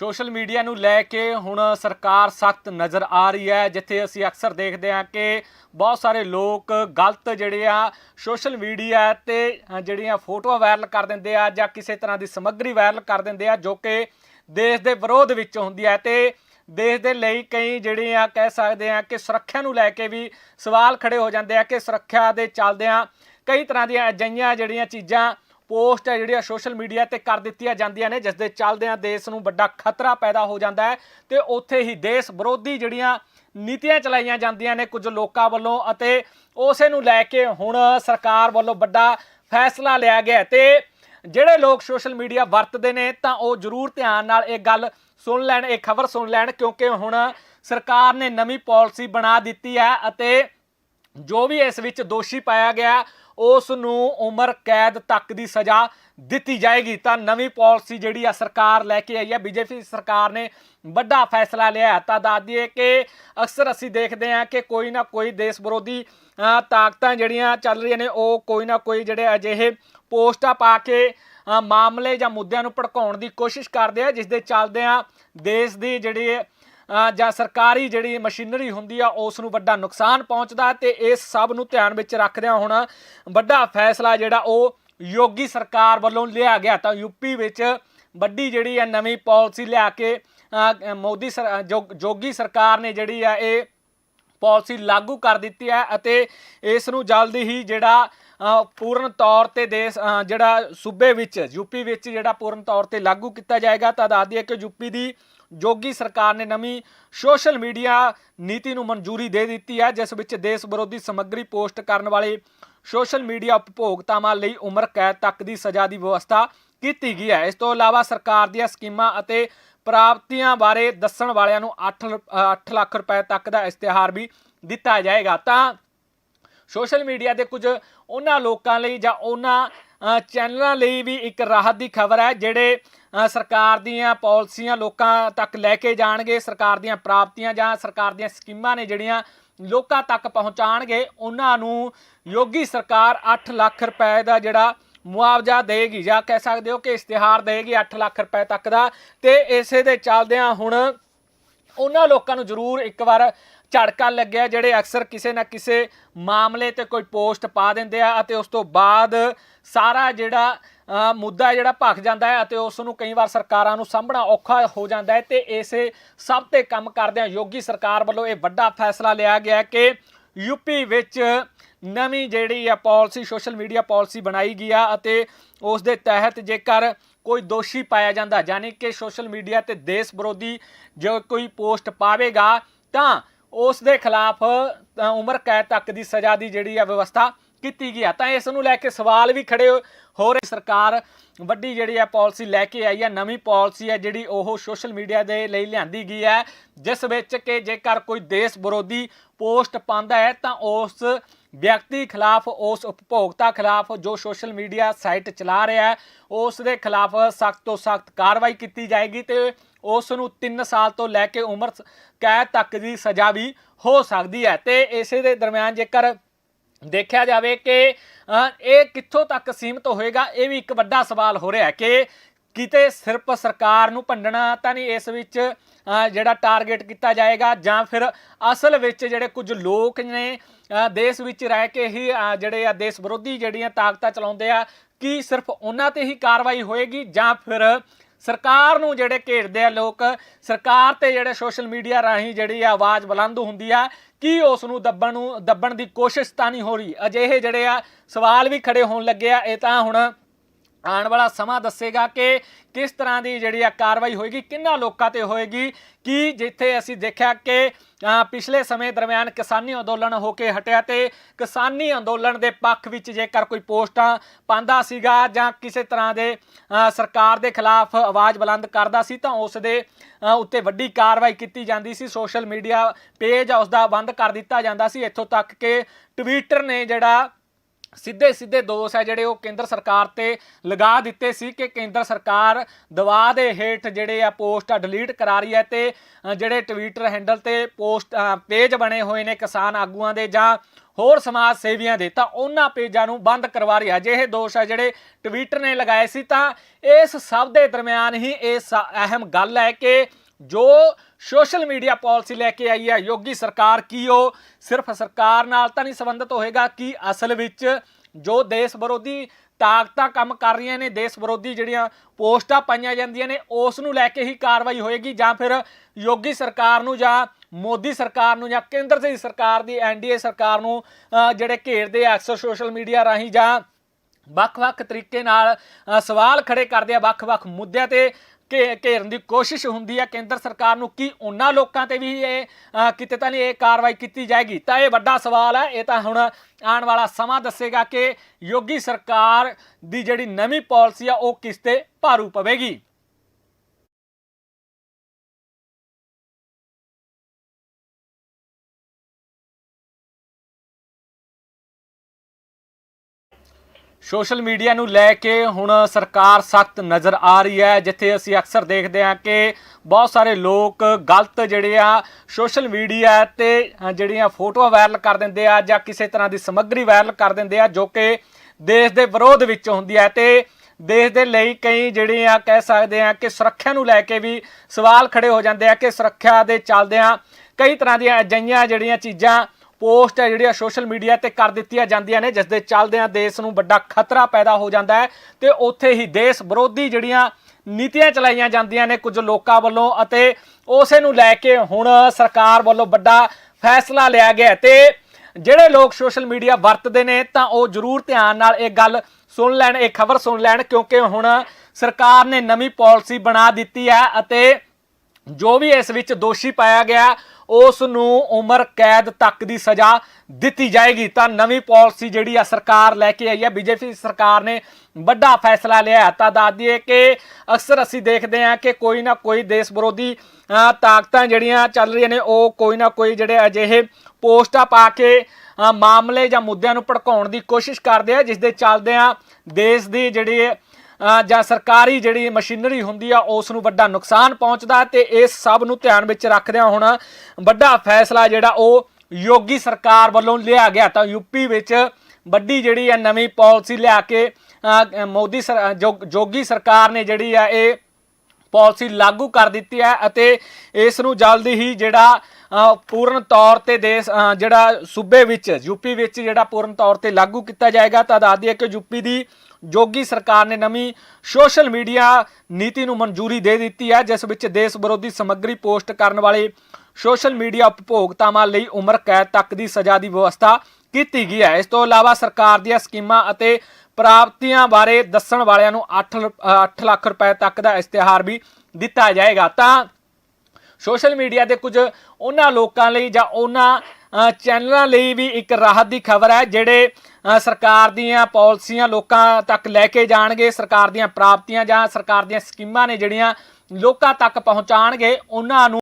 Social media ਨੂੰ ਲੈ ਕੇ ਹੁਣ ਸਰਕਾਰ ਸਖਤ ਨਜ਼ਰ ਆ ਰਹੀ ਹੈ, ਜਿੱਥੇ ਅਸੀਂ ਅਕਸਰ ਦੇਖਦੇ ਹਾਂ ਕਿ ਬਹੁਤ ਸਾਰੇ ਲੋਕ ਗਲਤ ਜਿਹੜੇ ਆ ਸੋਸ਼ਲ ਮੀਡੀਆ ਤੇ ਜਿਹੜੀਆਂ ਫੋਟੋਆਂ ਵਾਇਰਲ ਕਰ ਦਿੰਦੇ ਆ ਜਾਂ ਕਿਸੇ ਤਰ੍ਹਾਂ ਦੀ ਸਮੱਗਰੀ ਵਾਇਰਲ ਕਰ ਦਿੰਦੇ ਆ, ਜੋ ਕਿ ਦੇਸ਼ ਦੇ ਵਿਰੋਧ ਵਿੱਚ ਹੁੰਦੀ ਹੈ ਤੇ ਦੇਸ਼ ਦੇ ਲਈ ਕਈ ਜਿਹੜੇ ਆ ਕਹਿ ਸਕਦੇ ਆ ਕਿ ਸੁਰੱਖਿਆ ਨੂੰ ਲੈ ਕੇ ਵੀ ਸਵਾਲ ਖੜੇ ਹੋ ਜਾਂਦੇ ਆ ਕਿ ਸੁਰੱਖਿਆ ਦੇ ਚੱਲਦਿਆਂ ਕਈ ਤਰ੍ਹਾਂ ਦੀਆਂ ਅਜਿਹੀਆਂ ਜਿਹੜੀਆਂ ਚੀਜ਼ਾਂ ਪੋਸਟ ਹੈ ਜਿਹੜੀਆਂ ਸੋਸ਼ਲ ਮੀਡੀਆ ਤੇ ਕਰ ਦਿੱਤੀਆਂ ਜਾਂਦੀਆਂ ਨੇ ਜਿਸ ਦੇ ਚੱਲਦਿਆਂ ਦੇਸ਼ ਨੂੰ ਵੱਡਾ ਖਤਰਾ ਪੈਦਾ ਹੋ ਜਾਂਦਾ ਹੈ ਤੇ ਉੱਥੇ ਹੀ ਦੇਸ਼ ਵਿਰੋਧੀ ਜਿਹੜੀਆਂ ਨੀਤੀਆਂ ਚਲਾਈਆਂ ਜਾਂਦੀਆਂ ਨੇ ਕੁਝ ਲੋਕਾਂ ਵੱਲੋਂ ਅਤੇ ਉਸੇ ਨੂੰ ਲੈ ਕੇ ਹੁਣ ਸਰਕਾਰ ਵੱਲੋਂ ਵੱਡਾ ਫੈਸਲਾ ਲਿਆ ਗਿਆ ਹੈ। ਤੇ ਜਿਹੜੇ ਲੋਕ ਸੋਸ਼ਲ ਮੀਡੀਆ ਵਰਤਦੇ ਨੇ ਤਾਂ ਉਹ ਜ਼ਰੂਰ ਧਿਆਨ ਨਾਲ ਇਹ ਗੱਲ ਸੁਣ ਲੈਣ, ਇਹ ਖਬਰ ਸੁਣ ਲੈਣ, ਕਿਉਂਕਿ ਹੁਣ ਸਰਕਾਰ ਨੇ ਨਵੀਂ ਪਾਲਿਸੀ ਬਣਾ ਦਿੱਤੀ ਹੈ ਅਤੇ ਜੋ ਵੀ ਇਸ ਵਿੱਚ ਦੋਸ਼ੀ ਪਾਇਆ ਗਿਆ ਉਸ ਨੂੰ ਉਮਰ ਕੈਦ ਤੱਕ ਦੀ ਸਜ਼ਾ ਦਿੱਤੀ ਜਾਏਗੀ। ਤਾਂ ਨਵੀਂ ਪਾਲਿਸੀ ਜਿਹੜੀ ਆ ਸਰਕਾਰ ਲੈ ਕੇ ਆਈ ਹੈ ਬੀਜੇਪੀ ਸਰਕਾਰ ਨੇ ਵੱਡਾ ਫੈਸਲਾ ਲਿਆ ਤਾਂ ਦੱਸ ਦਈਏ ਕਿ ਅਕਸਰ ਅਸੀਂ ਦੇਖਦੇ ਹਾਂ ਕਿ ਕੋਈ ਨਾ ਕੋਈ ਦੇਸ਼ ਵਿਰੋਧੀ ਤਾਕਤਾਂ ਜਿਹੜੀਆਂ ਚੱਲ ਰਹੀਆਂ ਨੇ, ਉਹ ਕੋਈ ਨਾ ਕੋਈ ਜਿਹੜੇ ਅਜਿਹੇ ਪੋਸਟਾਂ ਪਾ ਕੇ ਮਾਮਲੇ ਜਾਂ ਮੁੱਦਿਆਂ ਨੂੰ ਭੜਕਾਉਣ ਦੀ ਕੋਸ਼ਿਸ਼ ਕਰਦੇ ਆ, ਜਿਸ ਦੇ ਚੱਲਦਿਆਂ ਦੇਸ਼ ਦੀ ਜਿਹੜੀ ਜਾਂ ਸਰਕਾਰੀ ਜਿਹੜੀ ਮਸ਼ੀਨਰੀ ਹੁੰਦੀ ਆ, ਉਸ ਨੂੰ ਵੱਡਾ ਨੁਕਸਾਨ ਪਹੁੰਚਦਾ ਤੇ ਇਸ ਸਭ ਨੂੰ ਧਿਆਨ ਵਿੱਚ ਰੱਖਦਿਆਂ ਹੁਣ ਵੱਡਾ ਫੈਸਲਾ ਜਿਹੜਾ ਉਹ ਯੋਗੀ ਸਰਕਾਰ ਵੱਲੋਂ ਲਿਆ ਗਿਆ। ਤਾਂ ਯੂਪੀ ਵਿੱਚ ਵੱਡੀ ਜਿਹੜੀ ਹੈ ਨਵੀਂ ਪਾਲਿਸੀ ਲਿਆ ਕੇ ਮੋਦੀ ਸਰ- ਜੋ- ਜੋਗੀ ਸਰਕਾਰ ਨੇ ਜਿਹੜੀ ਆ ਇਹ ਪਾਲਿਸੀ ਲਾਗੂ ਕਰ ਦਿੱਤੀ ਹੈ ਅਤੇ ਇਸ ਨੂੰ ਜਲਦੀ ਹੀ ਜਿਹੜਾ ਪੂਰਨ ਤੌਰ ਤੇ ਦੇਸ਼ ਜਿਹੜਾ ਸੂਬੇ ਵਿੱਚ ਯੂਪੀ ਵਿੱਚ ਜਿਹੜਾ ਪੂਰਨ ਤੌਰ ਤੇ ਲਾਗੂ ਕੀਤਾ ਜਾਏਗਾ। ਤਾਂ ਦੱਸ ਦਈਏ ਕਿ ਯੂਪੀ ਦੀ ਜੋਗੀ ਸਰਕਾਰ ਨੇ ਨਵੀਂ ਸੋਸ਼ਲ ਮੀਡੀਆ ਨੀਤੀ ਨੂੰ ਮਨਜ਼ੂਰੀ ਦੇ ਦਿੱਤੀ ਹੈ, ਜਿਸ ਵਿੱਚ ਦੇਸ਼ ਵਿਰੋਧੀ ਸਮੱਗਰੀ ਪੋਸਟ ਕਰਨ ਵਾਲੇ ਸੋਸ਼ਲ ਮੀਡੀਆ ਉਪਭੋਗਤਾਵਾਂ ਲਈ ਉਮਰ ਕੈਦ ਤੱਕ ਦੀ ਸਜ਼ਾ ਦੀ ਵਿਵਸਥਾ ਕੀਤੀ ਗਈ ਹੈ। ਇਸ ਤੋਂ ਇਲਾਵਾ ਸਰਕਾਰ ਦੀਆਂ ਸਕੀਮਾਂ ਅਤੇ ਪ੍ਰਾਪਤੀਆਂ ਬਾਰੇ ਦੱਸਣ ਵਾਲਿਆਂ ਨੂੰ 8 8 ਲੱਖ ਰੁਪਏ ਤੱਕ ਦਾ ਇਸ਼ਤਿਹਾਰ ਵੀ ਦਿੱਤਾ ਜਾਏਗਾ। ਤਾਂ ਸੋਸ਼ਲ ਮੀਡੀਆ ਦੇ ਕੁਝ ਉਹਨਾਂ ਲੋਕਾਂ ਲਈ ਜਾਂ ਉਹਨਾਂ ਚੈਨਲਾਂ ਲਈ ਵੀ ਇੱਕ ਰਾਹਤ ਦੀ ਖਬਰ ਹੈ, ਜਿਹੜੇ ਸਰਕਾਰ ਦੀਆਂ ਪਾਲਿਸੀਆਂ ਲੋਕਾਂ ਤੱਕ ਲੈ ਕੇ ਜਾਣਗੇ, ਸਰਕਾਰ ਦੀਆਂ ਪ੍ਰਾਪਤੀਆਂ ਜਾਂ ਸਰਕਾਰ ਦੀਆਂ ਸਕੀਮਾਂ ਨੇ ਜਿਹੜੀਆਂ ਲੋਕਾਂ ਤੱਕ ਪਹੁੰਚਾਣਗੇ, ਉਹਨਾਂ ਨੂੰ ਯੋਗੀ ਸਰਕਾਰ 8 ਲੱਖ ਰੁਪਏ ਦਾ ਜਿਹੜਾ ਮੁਆਵਜ਼ਾ ਦੇਗੀ ਜਾਂ ਕਹਿ ਸਕਦੇ ਹੋ ਕਿ ਇਸ਼ਤਿਹਾਰ ਦੇਗੀ 8 ਲੱਖ ਰੁਪਏ ਤੱਕ ਦਾ ਤੇ ਇਸੇ ਦੇ ਚੱਲਦਿਆਂ ਹੁਣ ਉਹਨਾਂ ਲੋਕਾਂ ਨੂੰ ਜ਼ਰੂਰ ਇੱਕ ਵਾਰ ਝੜਕਾ ਲੱਗਿਆ ਜਿਹੜੇ ਅਕਸਰ ਕਿਸੇ ਨਾ ਕਿਸੇ ਮਾਮਲੇ ਤੇ ਕੋਈ ਪੋਸਟ ਪਾ ਦਿੰਦੇ ਆ ਅਤੇ ਉਸ ਤੋਂ ਬਾਅਦ ਸਾਰਾ ਜਿਹੜਾ ਮੁੱਦਾ ਜਿਹੜਾ ਭਖ ਜਾਂਦਾ ਹੈ ਅਤੇ ਉਸ ਨੂੰ ਕਈ ਵਾਰ ਸਰਕਾਰਾਂ ਨੂੰ ਸਾਂਭਣਾ ਔਖਾ ਹੋ ਜਾਂਦਾ ਹੈ ਤੇ ਇਸੇ ਸਭ ਤੇ ਕੰਮ ਕਰਦਿਆਂ ਯੋਗੀ ਸਰਕਾਰ ਵੱਲੋਂ ਇਹ ਵੱਡਾ ਫੈਸਲਾ ਲਿਆ ਗਿਆ ਹੈ ਕਿ ਯੂਪੀ ਵਿੱਚ ਨਵੀਂ ਜਿਹੜੀ ਆ ਪਾਲਿਸੀ, ਸੋਸ਼ਲ ਮੀਡੀਆ ਪਾਲਿਸੀ ਬਣਾਈ ਗਈ ਆ ਅਤੇ ਉਸ ਦੇ ਤਹਿਤ ਜੇਕਰ ਕੋਈ ਦੋਸ਼ੀ ਪਾਇਆ ਜਾਂਦਾ ਯਾਨੀ ਕਿ ਸੋਸ਼ਲ ਮੀਡੀਆ ਤੇ ਦੇਸ਼ ਵਿਰੋਧੀ ਜੋ ਕੋਈ ਪੋਸਟ ਪਾਵੇਗਾ, ਤਾਂ ਉਸ ਦੇ ਖਿਲਾਫ ਉਮਰ ਕੈਦ ਤੱਕ ਦੀ ਸਜ਼ਾ ਦੀ ਜਿਹੜੀ ਆ ਵਿਵਸਥਾ ਕੀਤੀ ਗਈ ਹੈ ਤਾਂ ਇਸ ਨੂੰ ਲੈ ਕੇ ਸਵਾਲ ਵੀ ਖੜੇ ਹੋ- ਰਹੇ ਸਰਕਾਰ। ਵੱਡੀ ਜਿਹੜੀ ਹੈ ਪਾਲਿਸੀ ਲੈ ਕੇ ਆਈ ਹੈ ਨਵੀਂ ਪਾਲਿਸੀ ਹੈ ਜਿਹੜੀ ਉਹ ਸੋਸ਼ਲ ਮੀਡੀਆ ਦੇ ਲਈ ਲਿਆਂਦੀ ਗਈ ਹੈ ਜਿਸ ਵਿੱਚ ਕਿ ਜੇਕਰ ਕੋਈ ਦੇਸ਼ ਵਿਰੋਧੀ ਪੋਸਟ ਪਾਉਂਦਾ ਹੈ, ਤਾਂ ਉਸ ਵਿਅਕਤੀ ਖਿਲਾਫ, ਉਸ ਉਪਭੋਗਤਾ ਖਿਲਾਫ ਜੋ ਸੋਸ਼ਲ ਮੀਡੀਆ ਸਾਈਟ ਚਲਾ ਰਿਹਾ ਹੈ, ਉਸ ਦੇ ਖਿਲਾਫ ਸਖਤ ਤੋਂ ਸਖਤ ਕਾਰਵਾਈ ਕੀਤੀ ਜਾਏਗੀ ਤੇ ਉਸ ਨੂੰ 3 ਸਾਲ ਤੋਂ ਲੈ ਕੇ ਉਮਰ ਕੈਦ ਤੱਕ ਦੀ ਸਜ਼ਾ ਵੀ ਹੋ ਸਕਦੀ ਹੈ। ਤੇ ਇਸੇ ਦੇ ਦਰਮਿਆਨ ਜੇਕਰ ਦੇਖਿਆ ਜਾਵੇ ਕਿ ਇਹ ਕਿੱਥੋਂ ਤੱਕ ਸੀਮਤ ਹੋਏਗਾ, ਇਹ ਵੀ ਇੱਕ ਵੱਡਾ ਸਵਾਲ ਹੋ ਰਿਹਾ ਹੈ ਕਿ ਕਿਤੇ ਸਿਰਫ ਸਰਕਾਰ ਨੂੰ ਭੰਡਣਾ ਤਾਂ ਨਹੀਂ ਇਸ ਵਿੱਚ ਜਿਹੜਾ ਟਾਰਗੇਟ ਕੀਤਾ ਜਾਏਗਾ, ਜਾਂ ਫਿਰ ਅਸਲ ਵਿੱਚ ਜਿਹੜੇ ਕੁਝ ਲੋਕ ਨੇ ਦੇਸ਼ ਵਿੱਚ ਰਹਿ ਕੇ ਹੀ ਜਿਹੜੇ ਆ ਦੇਸ਼ ਵਿਰੋਧੀ ਜਿਹੜੀਆਂ ਤਾਕਤਾਂ ਚਲਾਉਂਦੇ ਆ, ਕੀ ਸਿਰਫ ਉਹਨਾਂ ਤੇ ਹੀ ਕਾਰਵਾਈ ਹੋਏਗੀ, ਜਾਂ ਫਿਰ ਸਰਕਾਰ ਨੂੰ ਜਿਹੜੇ ਘੇਰਦੇ ਆ ਲੋਕ, ਸਰਕਾਰ ਤੇ ਜਿਹੜੇ ਸੋਸ਼ਲ ਮੀਡੀਆ ਰਾਹੀਂ ਜਿਹੜੀ ਆ ਆਵਾਜ਼ ਬੁਲੰਦ ਹੁੰਦੀ ਆ, ਕੀ ਉਸ ਨੂੰ ਦੱਬਣ ਨੂੰ ਦੱਬਣ ਦੀ ਕੋਸ਼ਿਸ਼ ਤਾਂ ਨਹੀਂ ਹੋ ਰਹੀ? ਅਜਿਹੇ ਜਿਹੜੇ ਆ ਸਵਾਲ ਵੀ ਖੜੇ ਹੋਣ ਲੱਗੇ ਆ, ਇਹ ਤਾਂ ਹੁਣ ਆਉਣ ਵਾਲਾ ਸਮਾਂ ਦੱਸੇਗਾ ਕਿ ਕਿਸ ਤਰ੍ਹਾਂ ਦੀ ਜਿਹੜੀ ਆ ਕਾਰਵਾਈ ਹੋਏਗੀ, ਕਿੰਨਾ ਲੋਕਾਂ ਤੇ ਹੋਏਗੀ, ਕਿ ਜਿੱਥੇ ਅਸੀਂ ਦੇਖਿਆ ਕਿ ਪਿਛਲੇ ਸਮੇਂ ਦਰਮਿਆਨ ਕਿਸਾਨੀ ਅੰਦੋਲਨ ਹੋ ਕੇ ਹਟਿਆ ਤੇ ਕਿਸਾਨੀ ਅੰਦੋਲਨ ਦੇ ਪੱਖ ਵਿੱਚ ਜੇਕਰ ਕੋਈ ਪੋਸਟਾਂ ਪਾਉਂਦਾ ਸੀਗਾ ਜਾਂ ਕਿਸੇ ਤਰ੍ਹਾਂ ਦੇ ਸਰਕਾਰ ਦੇ ਖਿਲਾਫ ਆਵਾਜ਼ ਬੁਲੰਦ ਕਰਦਾ ਸੀ, ਤਾਂ ਉਸ ਦੇ ਉੱਤੇ ਵੱਡੀ ਕਾਰਵਾਈ ਕੀਤੀ ਜਾਂਦੀ ਸੀ, ਸੋਸ਼ਲ ਮੀਡੀਆ ਪੇਜ ਉਸ ਦਾ ਬੰਦ ਕਰ ਦਿੱਤਾ ਜਾਂਦਾ ਸੀ। ਇੱਥੋਂ ਤੱਕ ਕਿ ਟਵਿੱਟਰ ਨੇ ਜਿਹੜਾ ਸਿੱਧੇ ਸਿੱਧੇ ਦੋਸ਼ ਹੈ ਜਿਹੜੇ ਉਹ ਕੇਂਦਰ ਸਰਕਾਰ ਤੇ ਲਗਾ ਦਿੱਤੇ ਸੀ ਕਿ ਕੇਂਦਰ ਸਰਕਾਰ ਦਵਾ ਦੇ ਹੇਠ ਜਿਹੜੇ ਆ ਪੋਸਟ ਆ ਡਿਲੀਟ ਕਰਾ ਰਹੀ ਹੈ ਤੇ ਜਿਹੜੇ ਟਵਿੱਟਰ ਹੈਂਡਲ ਤੇ ਪੋਸਟ ਪੇਜ ਬਣੇ ਹੋਏ ਨੇ ਕਿਸਾਨ ਆਗੂਆਂ ਦੇ ਜਾਂ ਹੋਰ ਸਮਾਜ ਸੇਵੀਆਂ ਦੇ, ਤਾਂ ਉਹਨਾਂ ਪੇਜਾਂ ਨੂੰ ਬੰਦ ਕਰਵਾ ਰਹੀ ਹੈ। ਅਜਿਹੇ ਦੋਸ਼ ਆ ਜਿਹੜੇ ਟਵਿੱਟਰ ਨੇ ਲਗਾਏ ਸੀ, ਤਾਂ ਇਸ ਸਭ ਦੇ ਦਰਮਿਆਨ ਹੀ ਇਹ ਸ- ਅਹਿਮ ਗੱਲ ਹੈ ਕਿ ਜੋ ਸੋਸ਼ਲ ਮੀਡੀਆ ਪਾਲਿਸੀ ਲੈ ਕੇ ਆਈ ਹੈ, ਯੋਗੀ ਸਰਕਾਰ ਕੀ ਉਹ? ਸਿਰਫ ਸਰਕਾਰ ਨਾਲ ਤਾਂ ਨਹੀਂ ਸੰਬੰਧਿਤ ਹੋਏਗਾ ਕਿ ਅਸਲ ਵਿੱਚ ਜੋ ਦੇਸ਼ ਵਿਰੋਧੀ ਤਾਕਤਾਂ ਕੰਮ ਕਰ ਰਹੀਆਂ ਨੇ, ਦੇਸ਼ ਵਿਰੋਧੀ ਜਿਹੜੀਆਂ ਪੋਸਟਾਂ ਪਾਈਆਂ ਜਾਂਦੀਆਂ ਨੇ, ਉਸ ਨੂੰ ਲੈ ਕੇ ਹੀ ਕਾਰਵਾਈ ਹੋਏਗੀ ਜਾਂ ਫਿਰ ਯੋਗੀ ਸਰਕਾਰ ਨੂੰ ਜਾਂ ਮੋਦੀ ਸਰਕਾਰ ਨੂੰ ਜਾਂ ਕੇਂਦਰ ਦੀ ਸਰਕਾਰ ਦੀ ਐਨਡੀਏ ਸਰਕਾਰ ਨੂੰ ਜਿਹੜੇ ਘੇਰਦੇ ਆ ਅਕਸਰ ਸੋਸ਼ਲ ਮੀਡੀਆ ਰਾਹੀਂ ਜਾਂ ਵੱਖ-ਵੱਖ ਤਰੀਕੇ ਨਾਲ ਸਵਾਲ ਖੜੇ ਕਰਦੇ ਆ ਵੱਖ-ਵੱਖ ਮੁੱਦਿਆਂ ਤੇ ਘੇ- ਘੇਰਨ ਦੀ ਕੋਸ਼ਿਸ਼ ਹੁੰਦੀ ਹੈ ਕੇਂਦਰ ਸਰਕਾਰ ਨੂੰ ਕੀ ਉਹਨਾਂ ਲੋਕਾਂ ਤੇ ਵੀ ਇਹ ਅ, ਕਿਤੇ ਤਾਂ ਨਹੀਂ ਇਹ ਕਾਰਵਾਈ ਕੀਤੀ ਜਾਏਗੀ। ਤਾਂ ਇਹ ਵੱਡਾ ਸਵਾਲ ਹੈ ਇਹ ਤਾਂ ਹੁਣ ਆਉਣ ਵਾਲਾ ਸਮਾਂ ਦੱਸੇਗਾ ਕਿ ਯੋਗੀ ਸਰਕਾਰ ਦੀ ਜਿਹੜੀ ਨਵੀਂ ਪਾਲਿਸੀ ਆ ਉਹ ਕਿਸ ਤੇ ਭਾਰੂ ਪਵੇਗੀ। ਸੋਸ਼ਲ ਮੀਡੀਆ ਨੂੰ ਲੈ ਕੇ ਹੁਣ ਸਰਕਾਰ ਸਖਤ ਨਜ਼ਰ ਆ ਰਹੀ ਹੈ, ਜਿੱਥੇ ਅਸੀਂ ਅਕਸਰ ਦੇਖਦੇ ਹਾਂ ਕਿ ਬਹੁਤ ਸਾਰੇ ਲੋਕ ਗਲਤ ਜਿਹੜੇ ਆ ਸੋਸ਼ਲ ਮੀਡੀਆ ਤੇ ਜਿਹੜੀਆਂ ਫੋਟੋਆਂ ਵਾਇਰਲ ਕਰ ਦਿੰਦੇ ਆ ਜਾਂ ਕਿਸੇ ਤਰ੍ਹਾਂ ਦੀ ਸਮੱਗਰੀ ਵਾਇਰਲ ਕਰ ਦਿੰਦੇ ਆ, ਜੋ ਕਿ ਦੇਸ਼ ਦੇ ਵਿਰੋਧ ਵਿੱਚ ਹੁੰਦੀ ਹੈ ਤੇ ਦੇਸ਼ ਦੇ ਲਈ ਕਈ ਜਿਹੜੇ ਆ ਕਹਿ ਸਕਦੇ ਆ ਕਿ ਸੁਰੱਖਿਆ ਨੂੰ ਲੈ ਕੇ ਵੀ ਸਵਾਲ ਖੜੇ ਹੋ ਜਾਂਦੇ ਆ ਕਿ ਸੁਰੱਖਿਆ ਦੇ ਚੱਲਦਿਆਂ ਕਈ ਤਰ੍ਹਾਂ ਦੀਆਂ ਅਜਿਹੀਆਂ ਜਿਹੜੀਆਂ ਚੀਜ਼ਾਂ ਪੋਸਟ ਹੈ ਜਿਹੜੀਆਂ ਸੋਸ਼ਲ ਮੀਡੀਆ ਤੇ ਕਰ ਦਿੱਤੀਆਂ ਜਾਂਦੀਆਂ ਨੇ, ਜਿਸ ਦੇ ਚੱਲਦਿਆਂ ਦੇਸ਼ ਨੂੰ ਵੱਡਾ ਖਤਰਾ ਪੈਦਾ ਹੋ ਜਾਂਦਾ ਹੈ ਤੇ ਉੱਥੇ ਹੀ ਦੇਸ਼ ਵਿਰੋਧੀ ਜਿਹੜੀਆਂ ਨੀਤੀਆਂ ਚਲਾਈਆਂ ਜਾਂਦੀਆਂ ਨੇ ਕੁਝ ਲੋਕਾਂ ਵੱਲੋਂ ਅਤੇ ਉਸੇ ਨੂੰ ਲੈ ਕੇ ਹੁਣ ਸਰਕਾਰ ਵੱਲੋਂ ਵੱਡਾ ਫੈਸਲਾ ਲਿਆ ਗਿਆ ਹੈ ਤੇ ਜਿਹੜੇ ਲੋਕ ਸੋਸ਼ਲ ਮੀਡੀਆ ਵਰਤਦੇ ਨੇ ਤਾਂ ਉਹ ਜ਼ਰੂਰ ਧਿਆਨ ਨਾਲ ਇਹ ਗੱਲ ਸੁਣ ਲੈਣ, ਇਹ ਖਬਰ ਸੁਣ ਲੈਣ ਕਿਉਂਕਿ ਹੁਣ ਸਰਕਾਰ ਨੇ ਨਵੀਂ ਪਾਲਿਸੀ ਬਣਾ ਦਿੱਤੀ ਹੈ ਅਤੇ ਜੋ ਵੀ ਇਸ ਵਿੱਚ ਦੋਸ਼ੀ ਪਾਇਆ ਗਿਆ, ਉਸ ਨੂੰ ਉਮਰ ਕੈਦ ਤੱਕ ਦੀ ਸਜ਼ਾ ਦਿੱਤੀ ਜਾਏਗੀ। ਤਾਂ ਨਵੀਂ ਪਾਲਿਸੀ ਜਿਹੜੀ ਆ ਸਰਕਾਰ ਲੈ ਕੇ ਆਈ ਹੈ ਬੀਜੇਪੀ ਸਰਕਾਰ ਨੇ ਵੱਡਾ ਫੈਸਲਾ ਲਿਆ। ਤਾਂ ਦੱਸ ਦਈਏ ਕਿ ਅਕਸਰ ਅਸੀਂ ਦੇਖਦੇ ਹਾਂ ਕਿ ਕੋਈ ਨਾ ਕੋਈ ਦੇਸ਼ ਵਿਰੋਧੀ ਤਾਕਤਾਂ ਜਿਹੜੀਆਂ ਚੱਲ ਰਹੀਆਂ ਨੇ, ਉਹ ਕੋਈ ਨਾ ਕੋਈ ਜਿਹੜੇ ਅਜਿਹੇ ਪੋਸਟਾਂ ਪਾ ਕੇ ਮਾਮਲੇ ਜਾਂ ਮੁੱਦਿਆਂ ਨੂੰ ਭੜਕਾਉਣ ਦੀ ਕੋਸ਼ਿਸ਼ ਕਰਦੇ ਆ, ਜਿਸ ਦੇ ਚੱਲਦਿਆਂ ਦੇਸ਼ ਦੀ ਜਿਹੜੀ ਜਾਂ ਸਰਕਾਰੀ ਜਿਹੜੀ ਮਸ਼ੀਨਰੀ ਹੁੰਦੀ ਆ, ਉਸ ਨੂੰ ਵੱਡਾ ਨੁਕਸਾਨ ਪਹੁੰਚਦਾ ਤੇ ਇਸ ਸਭ ਨੂੰ ਧਿਆਨ ਵਿੱਚ ਰੱਖਦਿਆਂ ਹੁਣ ਵੱਡਾ ਫੈਸਲਾ ਜਿਹੜਾ ਉਹ ਯੋਗੀ ਸਰਕਾਰ ਵੱਲੋਂ ਲਿਆ ਗਿਆ ਤਾਂ ਯੂਪੀ ਵਿੱਚ ਵੱਡੀ ਜਿਹੜੀ ਆ ਨਵੀਂ ਪਾਲਿਸੀ ਲਿਆ ਕੇ ਮੋਦੀ ਸਰ- ਜੋ- ਜੋਗੀ ਸਰਕਾਰ ਨੇ ਜਿਹੜੀ ਆ ਇਹ ਪਾਲਿਸੀ ਲਾਗੂ ਕਰ ਦਿੱਤੀ ਹੈ ਅਤੇ ਇਸ ਨੂੰ ਜਲਦੀ ਹੀ ਜਿਹੜਾ ਪੂਰਨ ਤੌਰ ਤੇ ਦੇਸ਼ ਜਿਹੜਾ ਸੂਬੇ ਵਿੱਚ ਯੂਪੀ ਵਿੱਚ ਜਿਹੜਾ ਪੂਰਨ ਤੌਰ ਤੇ ਲਾਗੂ ਕੀਤਾ ਜਾਏਗਾ ਤਾਂ ਦੱਸ ਦਈਏ ਕਿ ਯੂਪੀ ਦੀ ਜੋਗੀ ਸਰਕਾਰ ਨੇ ਨਵੀਂ ਸੋਸ਼ਲ ਮੀਡੀਆ ਨੀਤੀ ਨੂੰ ਮਨਜ਼ੂਰੀ ਦੇ ਦਿੱਤੀ ਹੈ, ਜਿਸ ਵਿੱਚ ਦੇਸ਼ ਵਿਰੋਧੀ ਸਮੱਗਰੀ ਪੋਸਟ ਕਰਨ ਵਾਲੇ ਸੋਸ਼ਲ ਮੀਡੀਆ ਉਪਭੋਗਤਾਵਾਂ ਲਈ ਉਮਰ ਕੈਦ ਤੱਕ ਦੀ ਸਜ਼ਾ ਦੀ ਵਿਵਸਥਾ ਕੀਤੀ ਗਈ ਹੈ। ਇਸ ਤੋਂ ਇਲਾਵਾ ਸਰਕਾਰ ਦੀਆਂ ਸਕੀਮਾਂ ਅਤੇ ਪ੍ਰਾਪਤੀਆਂ ਬਾਰੇ ਦੱਸਣ ਵਾਲਿਆਂ ਨੂੰ 8 8 ਲੱਖ ਰੁਪਏ ਤੱਕ ਦਾ ਇਸ਼ਤਿਹਾਰ ਵੀ ਦਿੱਤਾ ਜਾਏਗਾ। ਤਾਂ ਸੋਸ਼ਲ ਮੀਡੀਆ ਦੇ ਕੁਝ ਉਹਨਾਂ ਲੋਕਾਂ ਲਈ ਜਾਂ ਉਹਨਾਂ ਚੈਨਲਾਂ ਲਈ ਵੀ ਇੱਕ ਰਾਹਤ ਦੀ ਖਬਰ ਹੈ, ਜਿਹੜੇ ਸਰਕਾਰ ਦੀਆਂ ਪਾਲਿਸੀਆਂ ਲੋਕਾਂ ਤੱਕ ਲੈ ਕੇ ਜਾਣਗੇ, ਸਰਕਾਰ ਦੀਆਂ ਪ੍ਰਾਪਤੀਆਂ ਜਾਂ ਸਰਕਾਰ ਦੀਆਂ ਸਕੀਮਾਂ ਨੇ ਜਿਹੜੀਆਂ ਲੋਕਾਂ ਤੱਕ ਪਹੁੰਚਾਣਗੇ, ਉਹਨਾਂ ਨੂੰ